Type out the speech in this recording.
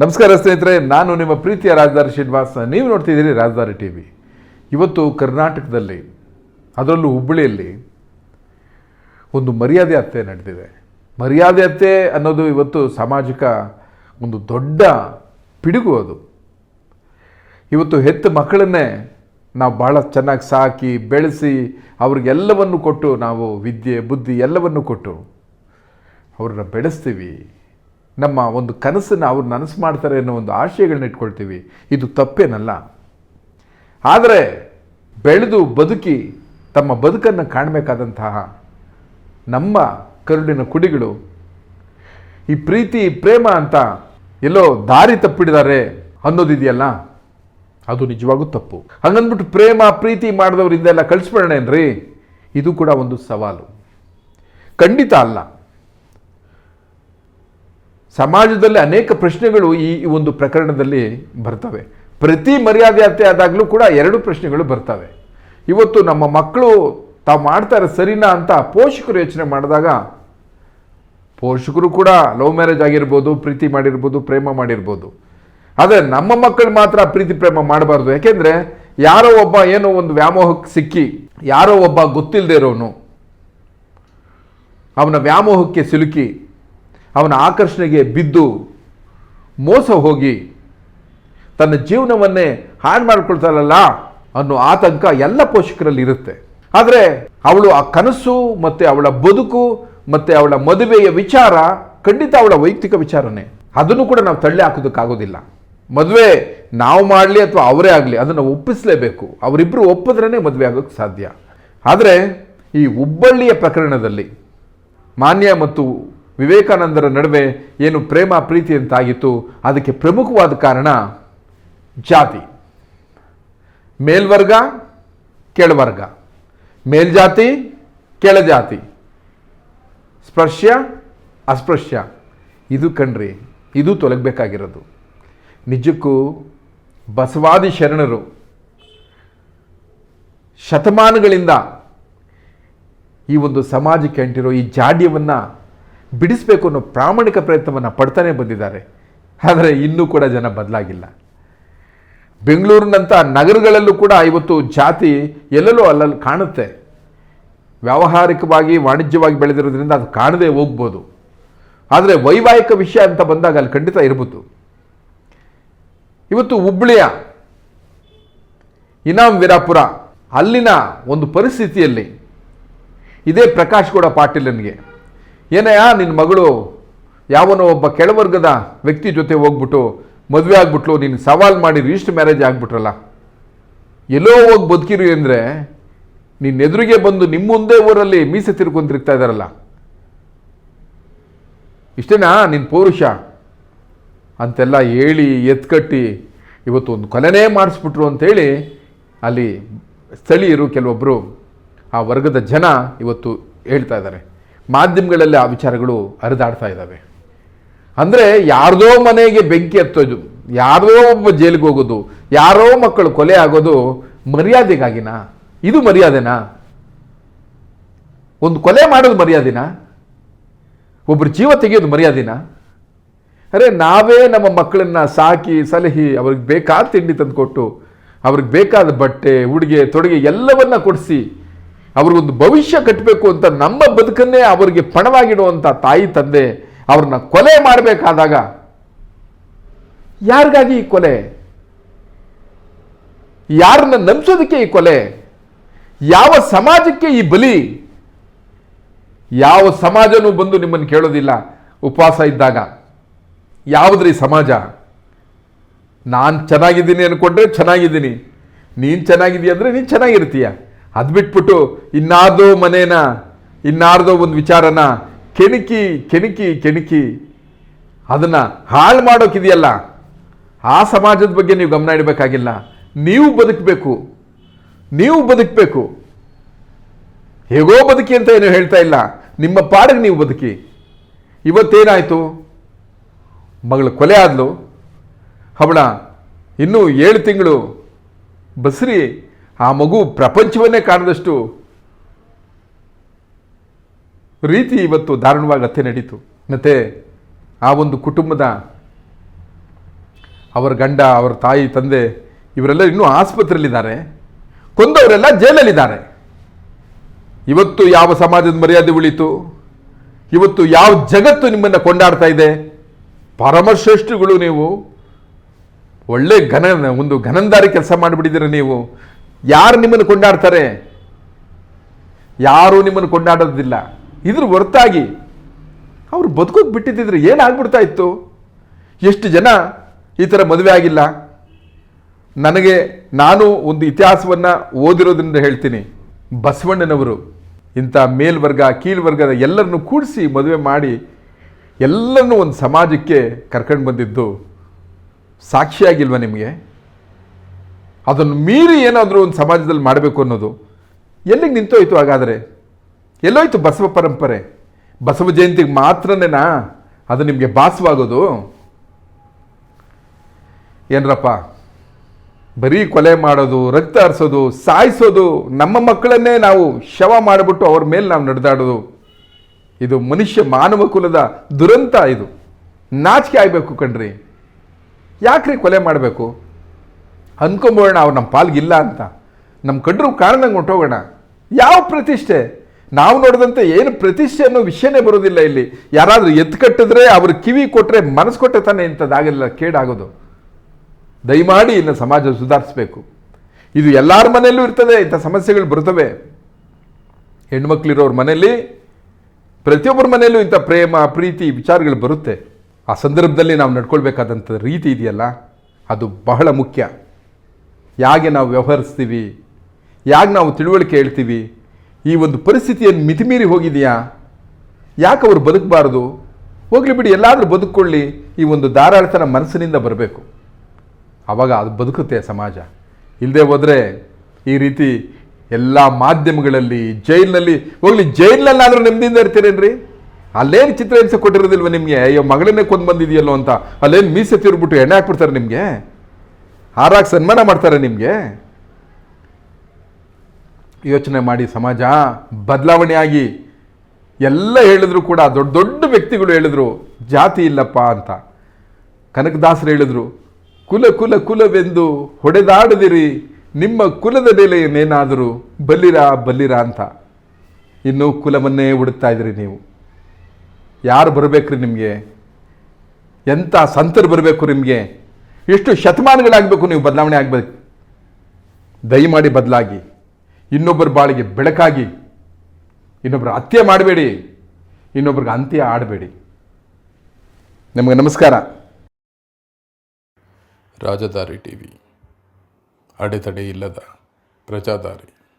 ನಮಸ್ಕಾರ ಸ್ನೇಹಿತರೆ, ನಾನು ನಿಮ್ಮ ಪ್ರೀತಿಯ ರಾಜಧಾರಿ ಶ್ರೀನಿವಾಸ. ನೀವು ನೋಡ್ತಿದ್ದೀರಿ ರಾಜಧಾರಿ ಟಿ ವಿ. ಇವತ್ತು ಕರ್ನಾಟಕದಲ್ಲಿ, ಅದರಲ್ಲೂ ಹುಬ್ಬಳ್ಳಿಯಲ್ಲಿ ಒಂದು ಮರ್ಯಾದೆ ಹತ್ಯೆ ನಡೆದಿದೆ. ಮರ್ಯಾದೆ ಹತ್ಯೆ ಅನ್ನೋದು ಇವತ್ತು ಸಾಮಾಜಿಕ ಒಂದು ದೊಡ್ಡ ಪಿಡುಗು ಅದು. ಇವತ್ತು ಹೆತ್ತ ಮಕ್ಕಳನ್ನೇ ನಾವು ಭಾಳ ಚೆನ್ನಾಗಿ ಸಾಕಿ, ಬೆಳೆಸಿ, ಅವ್ರಿಗೆಲ್ಲವನ್ನು ಕೊಟ್ಟು ನಾವು ವಿದ್ಯೆ, ಬುದ್ಧಿ ಎಲ್ಲವನ್ನು ಕೊಟ್ಟು ಅವ್ರನ್ನ ಬೆಳೆಸ್ತೀವಿ. ನಮ್ಮ ಒಂದು ಕನಸನ್ನು ಅವ್ರು ನನಸು ಮಾಡ್ತಾರೆ ಅನ್ನೋ ಒಂದು ಆಶಯಗಳನ್ನ ಇಟ್ಕೊಳ್ತೀವಿ. ಇದು ತಪ್ಪೇನಲ್ಲ. ಆದರೆ ಬೆಳೆದು ಬದುಕಿ ತಮ್ಮ ಬದುಕನ್ನು ಕಾಣಬೇಕಾದಂತಹ ನಮ್ಮ ಕರುಳಿನ ಕುಡಿಗಳು, ಈ ಪ್ರೀತಿ, ಪ್ರೇಮ ಅಂತ ಎಲ್ಲೋ ದಾರಿ ತಪ್ಪಿಡಿದ್ದಾರೆ ಅನ್ನೋದಿದೆಯಲ್ಲ, ಅದು ನಿಜವಾಗೂ ತಪ್ಪು. ಹಂಗಂದ್ಬಿಟ್ಟು ಪ್ರೇಮ, ಪ್ರೀತಿ ಮಾಡಿದವರಿಂದೆಲ್ಲ ಕಳಿಸ್ಬಿಡೋಣೇನ್ರಿ? ಇದು ಕೂಡ ಒಂದು ಸವಾಲು. ಖಂಡಿತ ಅಲ್ಲ. ಸಮಾಜದಲ್ಲಿ ಅನೇಕ ಪ್ರಶ್ನೆಗಳು ಈ ಒಂದು ಪ್ರಕರಣದಲ್ಲಿ ಬರ್ತವೆ. ಪ್ರತಿ ಮರ್ಯಾದೆ ಹತ್ಯೆ ಆದಾಗಲೂ ಕೂಡ ಎರಡು ಪ್ರಶ್ನೆಗಳು ಬರ್ತವೆ. ಇವತ್ತು ನಮ್ಮ ಮಕ್ಕಳು ತಾವು ಮಾಡ್ತಾರೆ ಸರಿನಾ ಅಂತ ಪೋಷಕರು ಯೋಚನೆ ಮಾಡಿದಾಗ, ಪೋಷಕರು ಕೂಡ ಲವ್ ಮ್ಯಾರೇಜ್ ಆಗಿರ್ಬೋದು, ಪ್ರೀತಿ ಮಾಡಿರ್ಬೋದು, ಪ್ರೇಮ ಮಾಡಿರ್ಬೋದು. ಆದರೆ ನಮ್ಮ ಮಕ್ಕಳು ಮಾತ್ರ ಪ್ರೀತಿ, ಪ್ರೇಮ ಮಾಡಬಾರ್ದು. ಯಾಕೆಂದರೆ ಯಾರೋ ಒಬ್ಬ ಏನೋ ಒಂದು ವ್ಯಾಮೋಹಕ್ಕೆ ಸಿಕ್ಕಿ, ಯಾರೋ ಒಬ್ಬ ಗೊತ್ತಿಲ್ಲದೆ ಇರೋನು, ಅವನ ವ್ಯಾಮೋಹಕ್ಕೆ ಸಿಲುಕಿ ಅವನ ಆಕರ್ಷಣೆಗೆ ಬಿದ್ದು ಮೋಸ ಹೋಗಿ ತನ್ನ ಜೀವನವನ್ನೇ ಹಾಳು ಮಾಡಿಕೊಳ್ತಾರಲ್ಲ ಅನ್ನೋ ಆತಂಕ ಎಲ್ಲ ಪೋಷಕರಲ್ಲಿ ಇರುತ್ತೆ. ಆದರೆ ಅವಳು ಆ ಕನಸು ಮತ್ತು ಅವಳ ಬದುಕು ಮತ್ತು ಅವಳ ಮದುವೆಯ ವಿಚಾರ ಖಂಡಿತ ಅವಳ ವೈಯಕ್ತಿಕ ವಿಚಾರನೇ. ಅದನ್ನು ಕೂಡ ನಾವು ತಳ್ಳಿ ಹಾಕೋದಕ್ಕಾಗೋದಿಲ್ಲ. ಮದುವೆ ನಾವು ಮಾಡಲಿ ಅಥವಾ ಅವರೇ ಆಗಲಿ ಅದನ್ನು ಒಪ್ಪಿಸಲೇಬೇಕು. ಅವರಿಬ್ಬರು ಒಪ್ಪಿದ್ರೇ ಮದುವೆ ಆಗೋಕ್ಕೆ ಸಾಧ್ಯ. ಆದರೆ ಈ ಹುಬ್ಬಳ್ಳಿಯ ಪ್ರಕರಣದಲ್ಲಿ ಮಾನ್ಯ ಮತ್ತು ವಿವೇಕಾನಂದರ ನಡುವೆ ಏನು ಪ್ರೇಮ, ಪ್ರೀತಿ ಅಂತಾಗಿತ್ತು, ಅದಕ್ಕೆ ಪ್ರಮುಖವಾದ ಕಾರಣ ಜಾತಿ. ಮೇಲ್ವರ್ಗ, ಕೆಳವರ್ಗ. ಮೇಲ್ಜಾತಿ, ಕೆಳಜಾತಿ. ಸ್ಪರ್ಶ್ಯ, ಅಸ್ಪೃಶ್ಯ. ಇದು ಕಣ್ರಿ, ಇದು ತೊಲಗಬೇಕಾಗಿರೋದು. ನಿಜಕ್ಕೂ ಬಸವಾದಿ ಶರಣರು ಶತಮಾನಗಳಿಂದ ಈ ಒಂದು ಸಮಾಜಕ್ಕೆ ಅಂಟಿರೋ ಈ ಜಾಡ್ಯವನ್ನು ಬಿಡಿಸಬೇಕು ಅನ್ನೋ ಪ್ರಾಮಾಣಿಕ ಪ್ರಯತ್ನವನ್ನು ಪಡ್ತಾನೆ ಬಂದಿದ್ದಾರೆ. ಆದರೆ ಇನ್ನೂ ಕೂಡ ಜನ ಬದಲಾಗಿಲ್ಲ. ಬೆಂಗಳೂರಿನಂಥ ನಗರಗಳಲ್ಲೂ ಕೂಡ ಇವತ್ತು ಜಾತಿ ಎಲ್ಲೆಲ್ಲೂ ಅಲ್ಲಲ್ಲಿ ಕಾಣುತ್ತೆ. ವ್ಯಾವಹಾರಿಕವಾಗಿ, ವಾಣಿಜ್ಯವಾಗಿ ಬೆಳೆದಿರೋದ್ರಿಂದ ಅದು ಕಾಣದೇ ಹೋಗ್ಬೋದು. ಆದರೆ ವೈವಾಹಿಕ ವಿಷಯ ಅಂತ ಬಂದಾಗ ಅಲ್ಲಿ ಖಂಡಿತ ಇರ್ಬೋದು. ಇವತ್ತು ಹುಬ್ಬಳ್ಳಿಯ ಇನಾಮ್ ವೀರಾಪುರ, ಅಲ್ಲಿನ ಒಂದು ಪರಿಸ್ಥಿತಿಯಲ್ಲಿ ಇದೇ ಪ್ರಕಾಶ್ ಗೌಡ ಪಾಟೀಲನಿಗೆ ಏನಯ್ಯ ನಿನ್ನ ಮಗಳು, ಯಾವನೋ ಒಬ್ಬ ಕೆಳವರ್ಗದ ವ್ಯಕ್ತಿ ಜೊತೆ ಹೋಗ್ಬಿಟ್ಟು ಮದುವೆ ಆಗ್ಬಿಟ್ಲು, ನೀನು ಸವಾಲು ಮಾಡಿ ರಿಜಿಸ್ಟರ್ ಮ್ಯಾರೇಜ್ ಆಗ್ಬಿಟ್ರಲ್ಲ. ಎಲ್ಲೋ ಹೋಗಿ ಬದುಕಿರು ಅಂದರೆ ನಿನ್ನ ಎದುರಿಗೆ ಬಂದು ನಿಮ್ಮ ಮುಂದೆ ಊರಲ್ಲಿ ಮೀಸೆ ತಿರ್ಕೊಂತಿರ್ತಾ ಇದ್ದಾರಲ್ಲ ಇಷ್ಟೇನಾ ನಿನ್ನ ಪೌರುಷ? ಅಂತೆಲ್ಲ ಹೇಳಿ, ಎತ್ಕಟ್ಟಿ ಇವತ್ತು ಒಂದು ಕೊಲೆನೇ ಮಾಡಿಸ್ಬಿಟ್ರು ಅಂತೇಳಿ ಅಲ್ಲಿ ಸ್ಥಳೀಯರು ಕೆಲವೊಬ್ಬರು ಆ ವರ್ಗದ ಜನ ಇವತ್ತು ಹೇಳ್ತಾ ಇದ್ದಾರೆ ಮಾಧ್ಯಮಗಳಲ್ಲಿ ಆ ವಿಚಾರಗಳು ಹರಿದಾಡ್ತಾ ಇದ್ದಾವೆ. ಅಂದರೆ ಯಾರದೋ ಮನೆಗೆ ಬೆಂಕಿ ಹತ್ತೋದು, ಯಾರದೋ ಒಬ್ಬ ಜೈಲಿಗೆ ಹೋಗೋದು, ಯಾರೋ ಮಕ್ಕಳು ಕೊಲೆ ಆಗೋದು ಮರ್ಯಾದೆಗಾಗಿನಾ? ಇದು ಮರ್ಯಾದೆನಾ? ಒಂದು ಕೊಲೆ ಮಾಡೋದು ಮರ್ಯಾದೆನಾ? ಒಬ್ಬರು ಜೀವ ತೆಗೆಯೋದು ಮರ್ಯಾದೆನಾ? ಅರೆ, ನಾವೇ ನಮ್ಮ ಮಕ್ಕಳನ್ನ ಸಾಕಿ, ಸಲಹಿ, ಅವ್ರಿಗೆ ಬೇಕಾದ ತಿಂಡಿ ತಂದುಕೊಟ್ಟು, ಅವ್ರಿಗೆ ಬೇಕಾದ ಬಟ್ಟೆ, ಉಡುಗೆ, ತೊಡುಗೆ ಎಲ್ಲವನ್ನ ಕೊಡಿಸಿ ಅವ್ರಿಗೊಂದು ಭವಿಷ್ಯ ಕಟ್ಟಬೇಕು ಅಂತ ನಮ್ಮ ಬದುಕನ್ನೇ ಅವರಿಗೆ ಪಣವಾಗಿಡುವಂಥ ತಾಯಿ ತಂದೆ ಅವ್ರನ್ನ ಕೊಲೆ ಮಾಡಬೇಕಾದಾಗ ಯಾರಿಗಾಗಿ ಈ ಕೊಲೆ? ಯಾರನ್ನ ನಂಬಿಸೋದಕ್ಕೆ ಈ ಕೊಲೆ? ಯಾವ ಸಮಾಜಕ್ಕೆ ಈ ಬಲಿ? ಯಾವ ಸಮಾಜನೂ ಬಂದು ನಿಮ್ಮನ್ನು ಕೇಳೋದಿಲ್ಲ ಉಪವಾಸ ಇದ್ದಾಗ. ಯಾವುದ್ರಿ ಸಮಾಜ? ನಾನು ಚೆನ್ನಾಗಿದ್ದೀನಿ ಅನ್ಕೊಂಡ್ರೆ ಚೆನ್ನಾಗಿದ್ದೀನಿ. ನೀನು ಚೆನ್ನಾಗಿದೀಯ ಅಂದರೆ ನೀನು ಚೆನ್ನಾಗಿರ್ತೀಯ. ಅದು ಬಿಟ್ಬಿಟ್ಟು ಇನ್ನಾರ್ದೋ ಮನೇನ, ಇನ್ನಾರ್ದೋ ಒಂದು ವಿಚಾರನ ಕೆಣಕಿ ಕೆಣಕಿ ಕೆಣಕಿ ಅದನ್ನು ಹಾಳು ಮಾಡೋಕ್ಕಿದೆಯಲ್ಲ ಆ ಸಮಾಜದ ಬಗ್ಗೆ ನೀವು ಗಮನ ಇಡಬೇಕಾಗಿಲ್ಲ. ನೀವು ಬದುಕಬೇಕು. ನೀವು ಬದುಕಬೇಕು. ಹೇಗೋ ಬದುಕಿ ಅಂತ ಏನು ಹೇಳ್ತಾ ಇಲ್ಲ. ನಿಮ್ಮ ಪಾಡಿಗೆ ನೀವು ಬದುಕಿ. ಇವತ್ತೇನಾಯಿತು? ಮಗಳು ಕೊಲೆ ಆದಲು. ಅವಳ ಇನ್ನೂ ಏಳು ತಿಂಗಳು. ಬಸ್ರಿ ಆ ಮಗು ಪ್ರಪಂಚವನ್ನೇ ಕಾಣದಷ್ಟು ರೀತಿ ಇವತ್ತು ದಾರುಣವಾಗಿ ಅತ್ತೆ ನಡೀತು. ಮತ್ತು ಆ ಒಂದು ಕುಟುಂಬದ ಅವರ ಗಂಡ, ಅವರ ತಾಯಿ, ತಂದೆ ಇವರೆಲ್ಲ ಇನ್ನೂ ಆಸ್ಪತ್ರೆಯಲ್ಲಿದ್ದಾರೆ. ಕೊಂದವರೆಲ್ಲ ಜೈಲಲ್ಲಿದ್ದಾರೆ. ಇವತ್ತು ಯಾವ ಸಮಾಜದ ಮರ್ಯಾದೆ ಉಳಿತು? ಇವತ್ತು ಯಾವ ಜಗತ್ತು ನಿಮ್ಮನ್ನು ಕೊಂಡಾಡ್ತಾ ಇದೆ? ಪರಮಶ್ರೇಷ್ಠಗಳು ನೀವು. ಒಳ್ಳೆ ಘನ, ಒಂದು ಘನಂದಾರಿ ಕೆಲಸ ಮಾಡಿಬಿಟ್ಟಿದ್ದೀರ ನೀವು? ಯಾರು ನಿಮ್ಮನ್ನು ಕೊಂಡಾಡ್ತಾರೆ? ಯಾರೂ ನಿಮ್ಮನ್ನು ಕೊಂಡಾಡೋದಿಲ್ಲ. ಇದ್ರ ಹೊರತಾಗಿ ಅವ್ರು ಬದುಕೋಕೆ ಬಿಟ್ಟಿದ್ದಿದ್ರೆ ಏನಾಗ್ಬಿಡ್ತಾ ಇತ್ತು? ಎಷ್ಟು ಜನ ಈ ಥರ ಮದುವೆ ಆಗಿಲ್ಲ? ನನಗೆ ನಾನು ಒಂದು ಇತಿಹಾಸವನ್ನು ಓದಿರೋದ್ರಿಂದ ಹೇಳ್ತೀನಿ. ಬಸವಣ್ಣನವರು ಇಂಥ ಮೇಲ್ವರ್ಗ, ಕೀಳ್ವರ್ಗದ ಎಲ್ಲರನ್ನು ಕೂಡಿಸಿ ಮದುವೆ ಮಾಡಿ ಎಲ್ಲರನ್ನೂ ಒಂದು ಸಮಾಜಕ್ಕೆ ಕರ್ಕೊಂಡು ಬಂದಿದ್ದು ಸಾಕ್ಷಿಯಾಗಿಲ್ವ ನಿಮಗೆ? ಅದನ್ನು ಮೀರಿ ಏನಾದರೂ ಒಂದು ಸಮಾಜದಲ್ಲಿ ಮಾಡಬೇಕು ಅನ್ನೋದು ಎಲ್ಲಿಗೆ ನಿಂತೋಯ್ತು ಹಾಗಾದರೆ? ಎಲ್ಲೋಯ್ತು ಬಸವ ಪರಂಪರೆ? ಬಸವ ಜಯಂತಿಗೆ ಮಾತ್ರನೇನಾ? ಅದು ನಿಮಗೆ ಭಾಸವಾಗೋದು? ಏನ್ರಪ್ಪ, ಬರೀ ಕೊಲೆ ಮಾಡೋದು, ರಕ್ತ ಹರಿಸೋದು, ಸಾಯಿಸೋದು ನಮ್ಮ ಮಕ್ಕಳನ್ನೇ ನಾವು ಶವ ಮಾಡಿಬಿಟ್ಟು ಅವ್ರ ಮೇಲೆ ನಾವು ನಡೆದಾಡೋದು. ಇದು ಮನುಷ್ಯ ಮಾನವ ಕುಲದ ದುರಂತ ಇದು. ನಾಚಿಕೆ ಆಗಬೇಕು ಕಣ್ರಿ. ಯಾಕ್ರಿ ಕೊಲೆ ಮಾಡಬೇಕು? ಅನ್ಕೊಂಬೋಣ ಅವ್ರು ನಮ್ಮ ಪಾಲ್ಗಿಲ್ಲ ಅಂತ. ನಮ್ಮ ಕಂಡ್ರೂ ಕಾರಣಂಗೆ ಹೊಂಟೋಗೋಣ. ಯಾವ ಪ್ರತಿಷ್ಠೆ? ನಾವು ನೋಡಿದಂತೆ ಏನು ಪ್ರತಿಷ್ಠೆ ಅನ್ನೋ ವಿಷಯನೇ ಬರೋದಿಲ್ಲ ಇಲ್ಲಿ. ಯಾರಾದರೂ ಎತ್ತು ಕಟ್ಟಿದ್ರೆ ಅವ್ರ ಕಿವಿ ಕೊಟ್ಟರೆ ಮನಸ್ಸು ಕೊಟ್ಟರೆ ತಾನೇ ಇಂಥದ್ದಾಗಲಿಲ್ಲ ಕೇಡಾಗೋದು. ದಯಮಾಡಿ ಇನ್ನು ಸಮಾಜ ಸುಧಾರಿಸಬೇಕು. ಇದು ಎಲ್ಲರ ಮನೆಯಲ್ಲೂ ಇರ್ತದೆ, ಇಂಥ ಸಮಸ್ಯೆಗಳು ಬರ್ತವೆ ಹೆಣ್ಮಕ್ಳಿರೋರ ಮನೆಯಲ್ಲಿ, ಪ್ರತಿಯೊಬ್ಬರ ಮನೆಯಲ್ಲೂ ಇಂಥ ಪ್ರೇಮ, ಪ್ರೀತಿ, ವಿಚಾರಗಳು ಬರುತ್ತೆ. ಆ ಸಂದರ್ಭದಲ್ಲಿ ನಾವು ನಡ್ಕೊಳ್ಬೇಕಾದಂಥ ರೀತಿ ಇದೆಯಲ್ಲ? ಅದು ಬಹಳ ಮುಖ್ಯ. ಹೇಗೆ ನಾವು ವ್ಯವಹರಿಸ್ತೀವಿ? ಹೇಗೆ ನಾವು ತಿಳುವಳಿಕೆ ಹೇಳ್ತೀವಿ? ಈ ಒಂದು ಪರಿಸ್ಥಿತಿಯನ್ನು ಮಿತಿಮೀರಿ ಹೋಗಿದೆಯಾ? ಯಾಕೆ ಅವರು ಬದುಕಬಾರ್ದು? ಹೋಗ್ಲಿ ಬಿಡಿ, ಎಲ್ಲಾದರೂ ಬದುಕೊಳ್ಳಿ ಈ ಒಂದು ಧಾರಾಳತನ ಮನಸ್ಸಿನಿಂದ ಬರಬೇಕು. ಆವಾಗ ಅದು ಬದುಕುತ್ತೆ ಸಮಾಜ. ಇಲ್ಲದೆ ಹೋದರೆ ಈ ರೀತಿ ಎಲ್ಲ ಮಾಧ್ಯಮಗಳಲ್ಲಿ, ಜೈಲಿನಲ್ಲಿ, ಹೋಗ್ಲಿ, ಜೈಲಿನಲ್ಲಾದರೂ ನೆಮ್ಮದಿಯಿಂದ ಇರ್ತೀರೇನ್ರಿ? ಅಲ್ಲೇನು ಚಿತ್ರಹಿಂಸೆ ಕೊಟ್ಟಿರೋದಿಲ್ವ ನಿಮಗೆ? ಅಯ್ಯೋ, ಮಗಳನ್ನೇ ಕೊಂದು ಬಂದಿದೆಯಲ್ಲೋ ಅಂತ. ಅಲ್ಲೇನು ಮೀಸೆ ತಿರುಗ್ಬಿಟ್ಟು ಎಣ್ಣೆ ಹಾಕ್ಬಿಡ್ತಾರೆ ನಿಮಗೆ? ಹಾರಾಗಿ ಸನ್ಮಾನ ಮಾಡ್ತಾರೆ ನಿಮಗೆ? ಯೋಚನೆ ಮಾಡಿ ಸಮಾಜ ಬದಲಾವಣೆ ಆಗಿ ಎಲ್ಲ ಹೇಳಿದ್ರು ಕೂಡ, ದೊಡ್ಡ ದೊಡ್ಡ ವ್ಯಕ್ತಿಗಳು ಹೇಳಿದ್ರು, ಜಾತಿ ಇಲ್ಲಪ್ಪ ಅಂತ. ಕನಕದಾಸರು ಹೇಳಿದ್ರು, ಕುಲ ಕುಲ, ಕುಲವೆಂದು ಹೊಡೆದಾಡದಿರಿ, ನಿಮ್ಮ ಕುಲದ ನೆಲೆಯನ್ನೇನಾದರೂ ಬಲ್ಲಿರ ಬಲ್ಲಿರ ಅಂತ. ಇನ್ನು ಕುಲವನ್ನೇ ಹುಡುಕ್ತಾ ಇದ್ರಿ ನೀವು. ಯಾರು ಬರಬೇಕ್ರಿ ನಿಮಗೆ? ಎಂಥ ಸಂತರು ಬರಬೇಕು ನಿಮಗೆ? ಎಷ್ಟು ಶತಮಾನಗಳಾಗಬೇಕು ನೀವು ಬದಲಾವಣೆ ಆಗಬೇಕು? ದಯಮಾಡಿ ಬದಲಾಗಿ, ಇನ್ನೊಬ್ಬರ ಬಾಳಿಗೆ ಬೆಳಕಾಗಿ ಇನ್ನೊಬ್ಬರ ಹತ್ಯೆ ಮಾಡಬೇಡಿ, ಇನ್ನೊಬ್ರಿಗೆ ಅಂತ್ಯ ಆಡಬೇಡಿ. ನಮಗೆ ನಮಸ್ಕಾರ. ರಾಜಧಾರಿ ಟಿ ವಿ ಅಡೆತಡೆ ಇಲ್ಲದ ಪ್ರಜಾದಾರಿ.